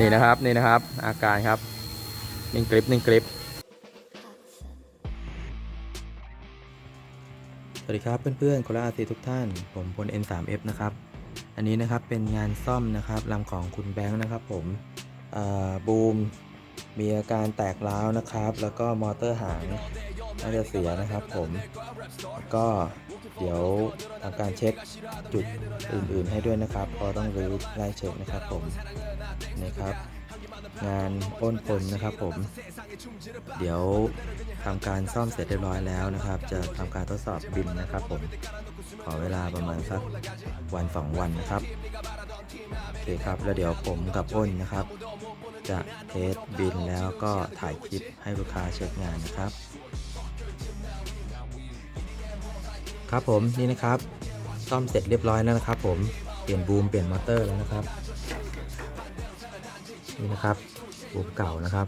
นี่นะครับนี่นะครับ อาการครับนิ่งกริปนิ่งกริปสวัสดีครับเพื่อนๆโคราซีทุกท่าน ผมพล N3F นะครับ อันนี้นะครับเป็นงานซ่อมนะครับลำของคุณแบงค์นะครับผมบูม มีอาการแตกร้าวนะครับ แล้วก็มอเตอร์หางน่าจะเสียนะครับผมก็เดี๋ยวทำการเช็คจุดอื่นๆให้ด้วยนะครับเพราะต้องรื้อไล่เช็คนะครับผมนะครับ งานอ้นพลนะครับผม เดี๋ยวทำการซ่อมเสร็จเรียบร้อยแล้วนะครับ จะทำการทดสอบบินนะครับผม ขอเวลาประมาณสักวันสองวันนะครับโอเคครับแล้วเดี๋ยวผมกับอ้นนะครับ จะเทสบินแล้วก็ถ่ายคลิปให้ลูกค้าเช็คงานนะครับ ครับผมนี่นะครับซ่อมเสร็จเรียบร้อยแล้วนะครับ ผมเปลี่ยนบูมเปลี่ยนมอเตอร์แล้วนะครับนี่นะครับบูมเก่านะครับ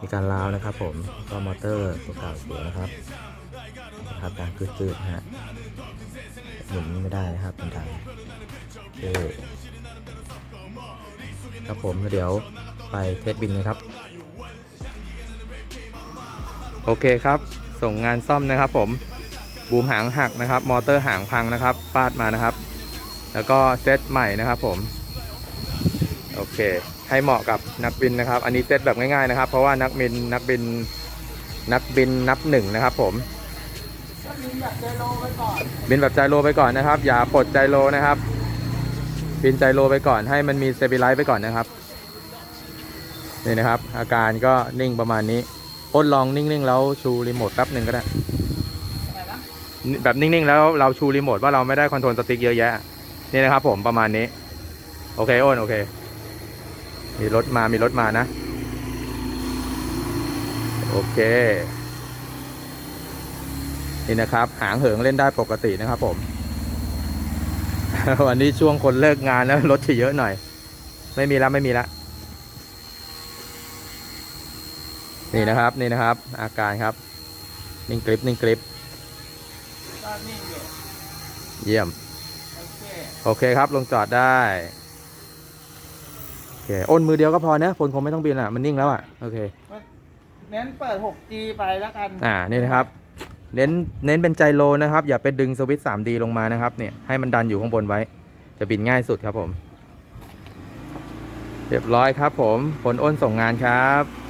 มีการล้าวนะครับ ผมก็มอเตอร์ตัวเก่าเสียนะครับนะครับการกืดๆฮะหมุนไม่ได้นะครับเป็นทางโอเคครับผมเดี๋ยว ไปเทสบินนะครับ โอเคครับ ส่งงานซ่อมนะครับผม บูมหางหักนะครับ มอเตอร์หางพังนะครับปาดมานะครับ แล้วก็เซตใหม่นะครับผม โอเค ให้เหมาะกับนักบินนะครับ อันนี้เซตแบบง่ายๆนะครับ เพราะว่านักบินนักบินนักบินนับหนึ่งนะครับผมบินแบบใจโลไปก่อนนะครับ อย่าปลดใจโลนะครับ บินใจโลไปก่อนให้มันมีเซบิไลซ์ไปก่อนนะครับ นี่นะครับ อาการก็นิ่งประมาณนี้อ้นลองนิ่งๆแล้วชูรีโมทแป๊บหนึ่งก็ได้ แบบนิ่งๆแล้วเราชูรีโมทว่าเราไม่ได้คอนโทรลสติ๊กเยอะแยะ นี่นะครับ ผมประมาณนี้ โอเคอ้นโอเค มีรถมามีรถมานะ โอเค นี่นะครับ หางเหิงเล่นได้ปกตินะครับ ผม วันนี้ช่วงคนเลิกงานแล้วรถจะเยอะหน่อย ไม่มีแล้วไม่มีแล้ว นี่นะครับนี่นะครับ อาการครับนิ่งกริปนิ่งกริปก็นิ่งอยู่เยี่ยมโอเคโอเคครับลงจอดได้โอเคอ้นมือเดียวก็พอนะพลคงไม่ต้องบินอะมันนิ่งแล้วอะโอเคเน้นเปิด 6G ไปแล้วกันอ่านี่นะครับเน้นเน้นเป็นใจโลนะครับ อย่าไปดึงสวิตช์ 3D ลงมานะครับเนี่ยให้มันดันอยู่ข้างบนไว้ จะบินง่ายสุดครับผม เรียบร้อยครับผมผลอ้นส่งงานครับ